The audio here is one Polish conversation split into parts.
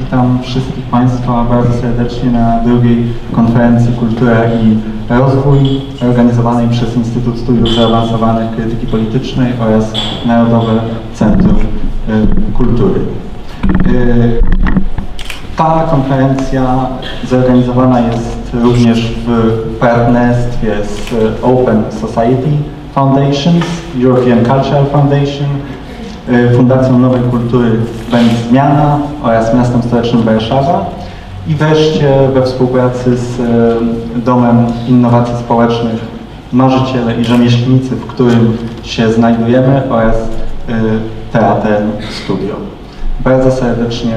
Witam wszystkich Państwa bardzo serdecznie na drugiej konferencji Kultura i Rozwój organizowanej przez Instytut Studiów Zaawansowanych Krytyki Politycznej oraz Narodowe Centrum y, Kultury. Y, Ta konferencja zorganizowana jest również w partnerstwie z Open Society Foundations, European Cultural Foundation, Fundacją Nowej Kultury Będ Zmiana oraz Miastem Stołecznym Warszawa i wreszcie we współpracy z y, Domem Innowacji Społecznych Marzyciele i Rzemieślnicy, w którym się znajdujemy oraz y, Teatrem Studio. Bardzo serdecznie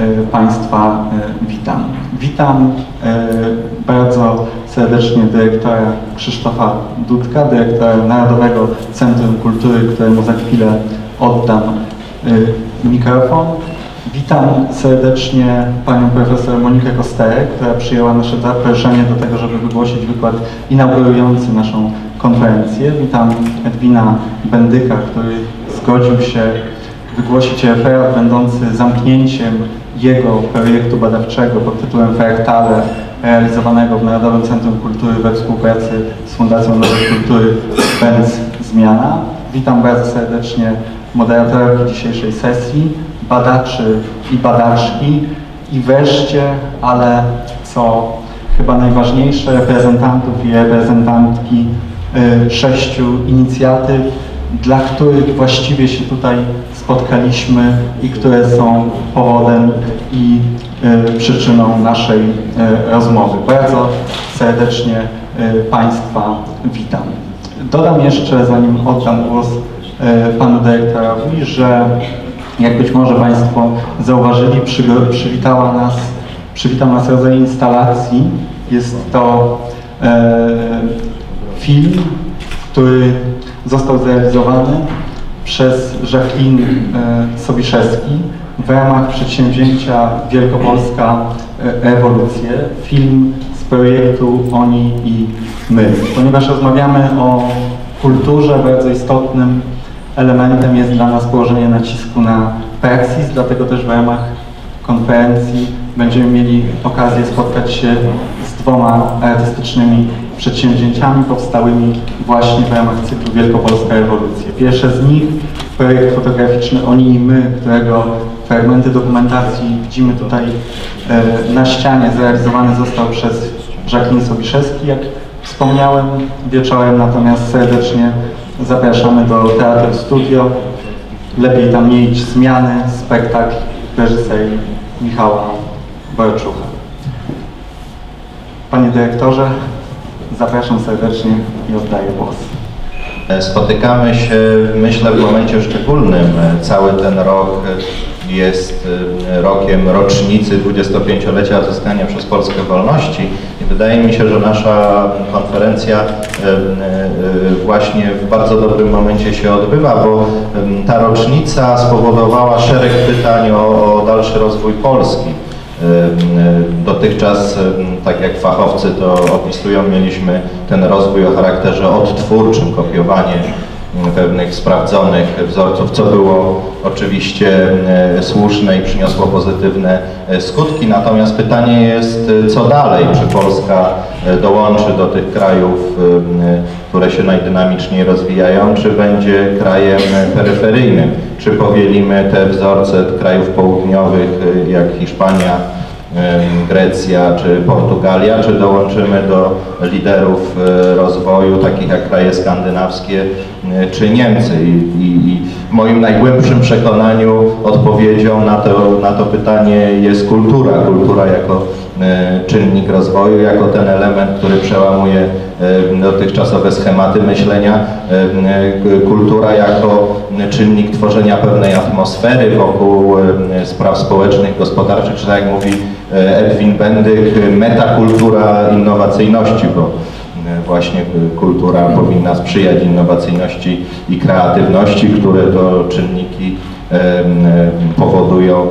y, Państwa y, witam. Witam y, bardzo serdecznie dyrektora Krzysztofa Dudka, dyrektora Narodowego Centrum Kultury, któremu za chwilę oddam y, mikrofon. Witam serdecznie panią profesor Monikę Kosterek, która przyjęła nasze zaproszenie do tego, żeby wygłosić wykład inaugurujący naszą konferencję. Witam Edwina Bendyka, który zgodził się wygłosić referat będący zamknięciem jego projektu badawczego pod tytułem Fraktale, realizowanego w Narodowym Centrum Kultury we współpracy z Fundacją Nowej Kultury Benz Zmiana. Witam bardzo serdecznie moderatorki dzisiejszej sesji, badaczy i badaczki i wreszcie, ale co chyba najważniejsze, reprezentantów i reprezentantki y, sześciu inicjatyw, dla których właściwie się tutaj spotkaliśmy i które są powodem i y, przyczyną naszej y, rozmowy. Bardzo serdecznie Państwa witam. Dodam jeszcze, zanim oddam głos Panu Dyrektorowi, że jak być może Państwo zauważyli, przygo- przywitała nas, przywitał nas rodzaj instalacji. Jest to e, film, który został zrealizowany przez Jacqueline e, Sobiszewski w ramach przedsięwzięcia Wielkopolska e, Rewolucje. Film z projektu Oni i My. Ponieważ rozmawiamy o kulturze, bardzo istotnym elementem jest dla nas położenie nacisku na praksis, dlatego też w ramach konferencji będziemy mieli okazję spotkać się z dwoma artystycznymi przedsięwzięciami powstałymi właśnie w ramach cyklu Wielkopolska Rewolucja. Pierwsze z nich projekt fotograficzny Oni i My, którego fragmenty dokumentacji widzimy tutaj e, na ścianie, zrealizowany został przez Jacqueline Sobiszewski, jak wspomniałem wieczorem, natomiast serdecznie zapraszamy do Teatru Studio. Lepiej tam nie iść zmiany, spektakl reżyserii Michała Borczucha. Panie dyrektorze, zapraszam serdecznie i oddaję głos. Spotykamy się, myślę, w momencie szczególnym. Cały ten rok jest e, rokiem rocznicy 25-lecia odzyskania przez Polskę wolności i wydaje mi się, że nasza konferencja e, e, właśnie w bardzo dobrym momencie się odbywa, bo ta rocznica spowodowała szereg pytań o, o dalszy rozwój Polski. Dotychczas, tak jak fachowcy to opisują, mieliśmy ten rozwój o charakterze odtwórczym, kopiowanie pewnych sprawdzonych wzorców, co było oczywiście e, słuszne i przyniosło pozytywne e, skutki. Natomiast pytanie jest, e, co dalej? Czy Polska dołączy do tych krajów, które się najdynamiczniej rozwijają, czy będzie krajem peryferyjnym? Czy powielimy te wzorce krajów południowych, jak Hiszpania, Grecja czy Portugalia, czy dołączymy do liderów e, rozwoju, takich jak kraje skandynawskie e, czy Niemcy. I, i, w moim najgłębszym przekonaniu odpowiedzią na to, na to pytanie jest kultura. Kultura jako e, czynnik rozwoju, jako ten element, który przełamuje dotychczasowe schematy myślenia. Kultura jako czynnik tworzenia pewnej atmosfery wokół spraw społecznych, gospodarczych, czy tak jak mówi Edwin Bendyk, metakultura innowacyjności, bo e, właśnie kultura powinna sprzyjać innowacyjności i kreatywności, które to czynniki powodują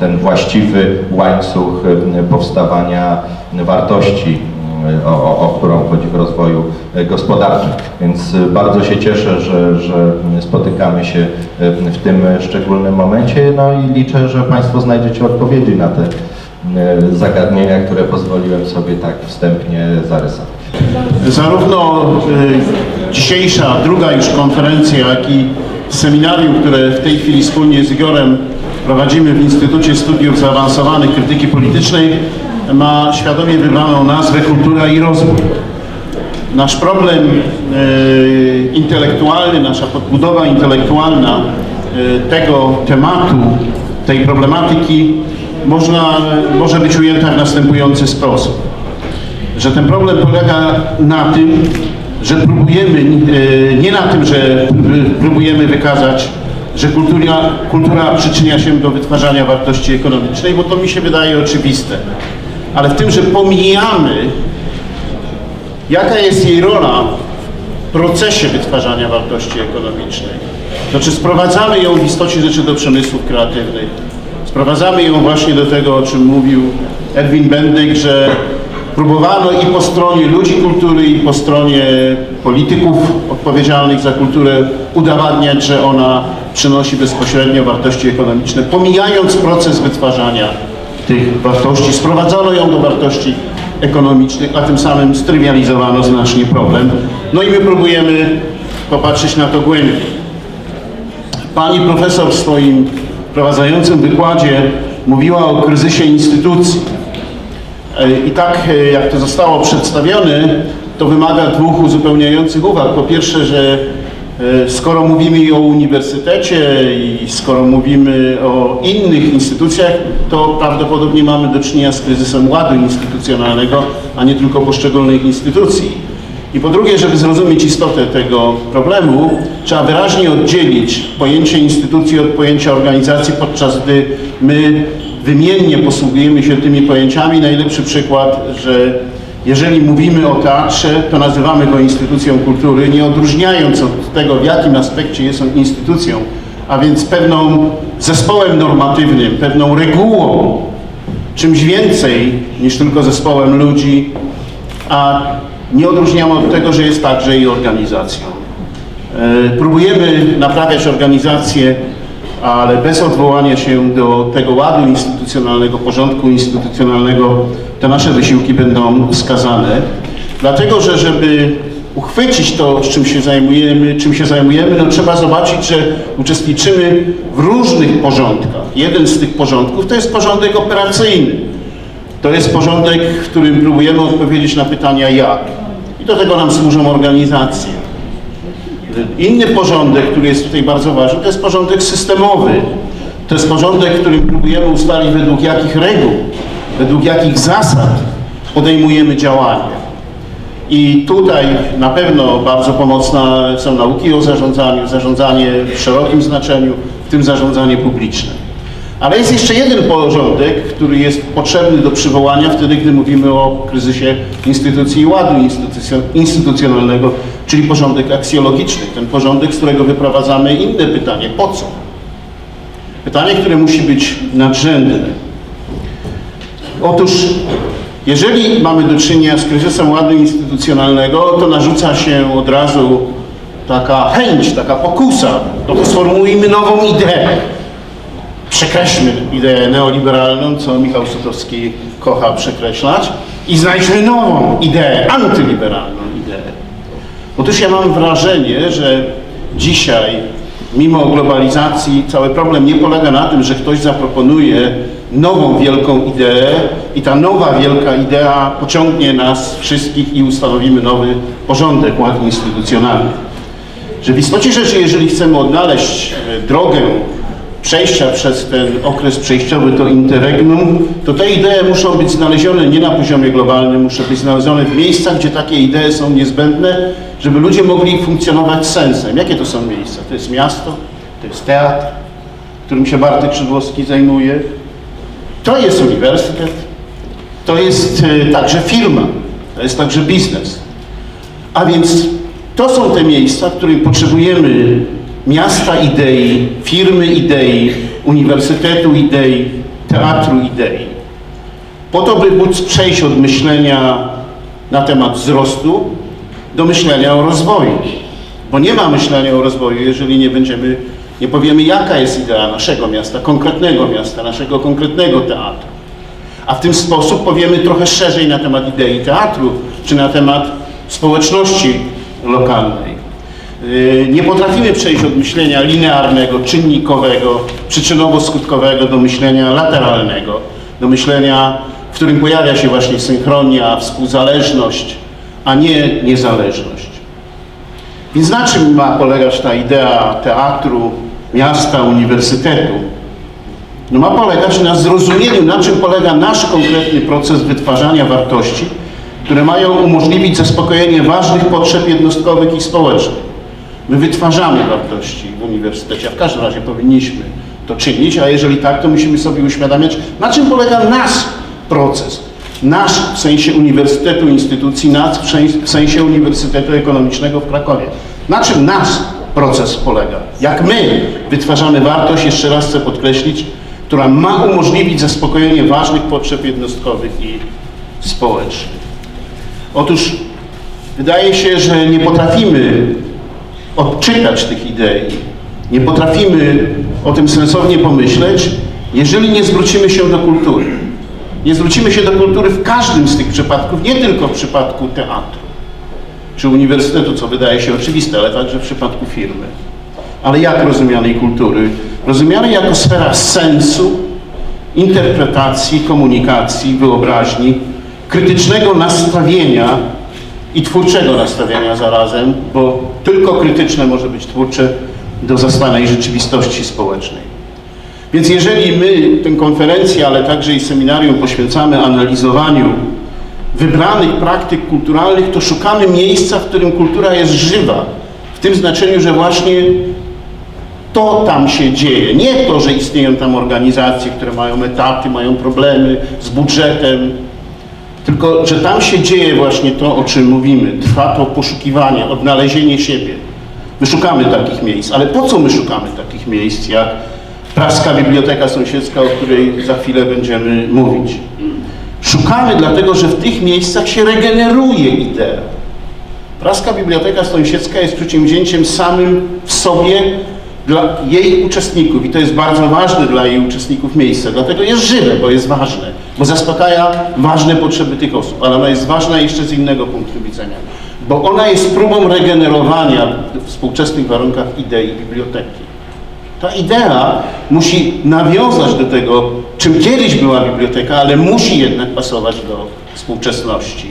ten właściwy łańcuch powstawania wartości o, o, którą chodzi w rozwoju e, gospodarczym. Więc e, bardzo się cieszę, że, że spotykamy się e, w tym szczególnym momencie, no i liczę, że Państwo znajdziecie odpowiedzi na te zagadnienia, które pozwoliłem sobie tak wstępnie zarysować. Zarówno dzisiejsza, druga już konferencja, jak i seminarium, które w tej chwili wspólnie z Igorem prowadzimy w Instytucie Studiów Zaawansowanych Krytyki Politycznej ma świadomie wybraną nazwę Kultura i Rozwój. Nasz problem y, intelektualny, nasza podbudowa intelektualna y, tego tematu, tej problematyki można, może być ujęta w następujący sposób że ten problem polega na tym, że próbujemy, e, nie na tym, że próbujemy wykazać, że kultura, kultura przyczynia się do wytwarzania wartości ekonomicznej, bo to mi się wydaje oczywiste, ale w tym, że pomijamy, jaka jest jej rola w procesie wytwarzania wartości ekonomicznej. Znaczy sprowadzamy ją w istocie rzeczy do przemysłów kreatywnych. Sprowadzamy ją właśnie do tego, o czym mówił Edwin Bendyk, że próbowano i po stronie ludzi kultury, i po stronie polityków odpowiedzialnych za kulturę udowadniać, że ona przynosi bezpośrednio wartości ekonomiczne, pomijając proces wytwarzania tych wartości, sprowadzono ją do wartości ekonomicznych, a tym samym strywializowano znacznie problem. No i my próbujemy popatrzeć na to głębiej. Pani profesor w swoim prowadzającym wykładzie mówiła o kryzysie instytucji. E, I tak e, jak to zostało przedstawione, to wymaga dwóch uzupełniających uwag. Po pierwsze, że skoro mówimy o uniwersytecie i skoro mówimy o innych instytucjach, to prawdopodobnie mamy do czynienia z kryzysem ładu instytucjonalnego, a nie tylko poszczególnych instytucji. I po drugie, żeby zrozumieć istotę tego problemu, trzeba wyraźnie oddzielić pojęcie instytucji od pojęcia organizacji, podczas gdy my wymiennie posługujemy się tymi pojęciami. Najlepszy przykład, że jeżeli mówimy o teatrze, to nazywamy go instytucją kultury, nie odróżniając od tego, w jakim aspekcie jest on instytucją, a więc pewną zespołem normatywnym, pewną regułą, czymś więcej niż tylko zespołem ludzi, a nie odróżniamy od tego, że jest także i organizacją. E, Próbujemy naprawiać organizację, ale bez odwołania się do tego ładu instytucjonalnego, porządku instytucjonalnego, te nasze wysiłki będą skazane. Dlatego, że żeby uchwycić to, z czym się zajmujemy, czym się zajmujemy, no trzeba zobaczyć, że uczestniczymy w różnych porządkach. Jeden z tych porządków to jest porządek operacyjny. To jest porządek, w którym próbujemy odpowiedzieć na pytania jak. I do tego nam służą organizacje. Inny porządek, który jest tutaj bardzo ważny, to jest porządek systemowy. To jest porządek, w którym próbujemy ustalić według jakich reguł, według jakich zasad podejmujemy działania. I tutaj na pewno bardzo pomocne są nauki o zarządzaniu, zarządzanie w szerokim znaczeniu, w tym zarządzanie publiczne. Ale jest jeszcze jeden porządek, który jest potrzebny do przywołania wtedy, gdy mówimy o kryzysie instytucji i ładu instytucjon- instytucjonalnego, czyli porządek aksjologiczny. Ten porządek, z którego wyprowadzamy inne pytanie. Po co? Pytanie, które musi być nadrzędne. Otóż, jeżeli mamy do czynienia z kryzysem ładu instytucjonalnego, to narzuca się od razu taka chęć, taka pokusa. No to sformułujmy nową ideę przekreślmy ideę neoliberalną, co Michał Sutowski kocha przekreślać i znajdźmy nową ideę, antyliberalną. Otóż ja mam wrażenie, że dzisiaj, mimo globalizacji, cały problem nie polega na tym, że ktoś zaproponuje nową wielką ideę i ta nowa wielka idea pociągnie nas wszystkich i ustanowimy nowy porządek, ład instytucjonalny. Że w istocie rzeczy, jeżeli chcemy odnaleźć e, drogę przejścia przez ten okres przejściowy do interregnum, to te idee muszą być znalezione nie na poziomie globalnym, muszą być znalezione w miejscach, gdzie takie idee są niezbędne, żeby ludzie mogli funkcjonować sensem. Jakie to są miejsca? To jest miasto, to jest teatr, którym się Bartek Szydłowski zajmuje, to jest uniwersytet, to jest e, także firma, to jest także biznes. A więc to są te miejsca, w których potrzebujemy miasta idei, firmy idei, uniwersytetu idei, teatru idei. Po to, by móc przejść od myślenia na temat wzrostu do myślenia o rozwoju. Bo nie ma myślenia o rozwoju, jeżeli nie będziemy, nie powiemy jaka jest idea naszego miasta, konkretnego miasta, naszego konkretnego teatru. A w ten sposób powiemy trochę szerzej na temat idei teatru, czy na temat społeczności lokalnej. Yy, Nie potrafimy przejść od myślenia linearnego, czynnikowego, przyczynowo-skutkowego do myślenia lateralnego, do myślenia, w którym pojawia się właśnie synchronia, współzależność, a nie niezależność. Więc na czym ma polegać ta idea teatru, miasta, uniwersytetu? No ma polegać na zrozumieniu, na czym polega nasz konkretny proces wytwarzania wartości, które mają umożliwić zaspokojenie ważnych potrzeb jednostkowych i społecznych. My wytwarzamy wartości w uniwersytecie, a w każdym razie powinniśmy to czynić, a jeżeli tak, to musimy sobie uświadamiać, na czym polega nasz proces. Nasz w sensie uniwersytetu, instytucji, nasz w sen- w sensie Uniwersytetu Ekonomicznego w Krakowie. Na czym nasz proces polega? Jak my wytwarzamy wartość, jeszcze raz chcę podkreślić, która ma umożliwić zaspokojenie ważnych potrzeb jednostkowych i społecznych. Otóż wydaje się, że nie potrafimy odczytać tych idei, nie potrafimy o tym sensownie pomyśleć, jeżeli nie zwrócimy się do kultury. Nie zwrócimy się do kultury w każdym z tych przypadków, nie tylko w przypadku teatru czy uniwersytetu, co wydaje się oczywiste, ale także w przypadku firmy. Ale jak rozumianej kultury? Rozumianej jako sfera sensu, interpretacji, komunikacji, wyobraźni, krytycznego nastawienia i twórczego nastawienia zarazem, bo tylko krytyczne może być twórcze do zastanej rzeczywistości społecznej. Więc jeżeli my tę konferencję, ale także i seminarium poświęcamy analizowaniu wybranych praktyk kulturalnych, to szukamy miejsca, w którym kultura jest żywa. W tym znaczeniu, że właśnie to tam się dzieje. Nie to, że istnieją tam organizacje, które mają etaty, mają problemy z budżetem, tylko że tam się dzieje właśnie to, o czym mówimy. Trwa to poszukiwanie, odnalezienie siebie. My szukamy takich miejsc, ale po co my szukamy takich miejsc, jak Praska Biblioteka Sąsiedzka, o której za chwilę będziemy mówić? Szukamy dlatego, że w tych miejscach się regeneruje idea. Praska Biblioteka Sąsiedzka jest przedsięwzięciem samym w sobie dla jej uczestników i to jest bardzo ważne dla jej uczestników miejsce. Dlatego jest żywe, bo jest ważne, bo zaspokaja ważne potrzeby tych osób, ale ona jest ważna jeszcze z innego punktu widzenia, bo ona jest próbą regenerowania w współczesnych warunkach idei biblioteki. Ta idea musi nawiązać do tego, czym kiedyś była biblioteka, ale musi jednak pasować do współczesności.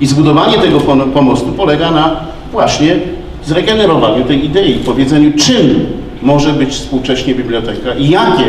I zbudowanie tego pomostu polega na właśnie zregenerowaniu tej idei, powiedzeniu, czym może być współcześnie biblioteka i jakie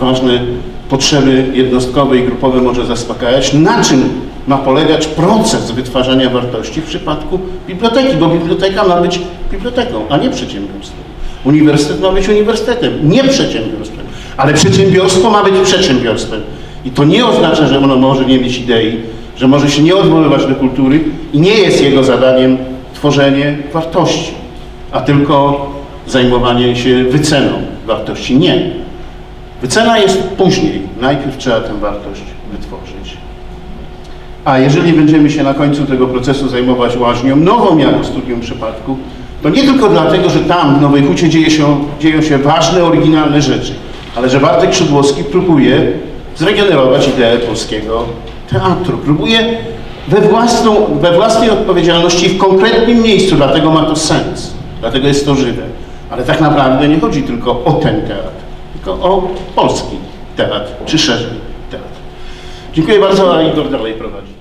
ważne potrzeby jednostkowe i grupowe może zaspokajać, na czym ma polegać proces wytwarzania wartości w przypadku biblioteki, bo biblioteka ma być biblioteką, a nie przedsiębiorstwem. Uniwersytet ma być uniwersytetem, nie przedsiębiorstwem, ale przedsiębiorstwo ma być przedsiębiorstwem. I to nie oznacza, że ono może nie mieć idei, że może się nie odwoływać do kultury i nie jest jego zadaniem tworzenie wartości, a tylko zajmowanie się wyceną wartości. Nie. Wycena jest później. Najpierw trzeba tę wartość wytworzyć. A jeżeli będziemy się na końcu tego procesu zajmować łaźnią, nową jako studium przypadku, to nie tylko dlatego, że tam w Nowej Hucie dzieje się, dzieją się ważne, oryginalne rzeczy, ale że Bartek Szydłowski próbuje zregenerować ideę polskiego teatru. Próbuje we, własną, we własnej odpowiedzialności w konkretnym miejscu, dlatego ma to sens, dlatego jest to żywe. Ale tak naprawdę nie chodzi tylko o ten teatr, tylko o polski teatr, czy szerzej teatr. Dziękuję bardzo, a Igor dalej prowadzi.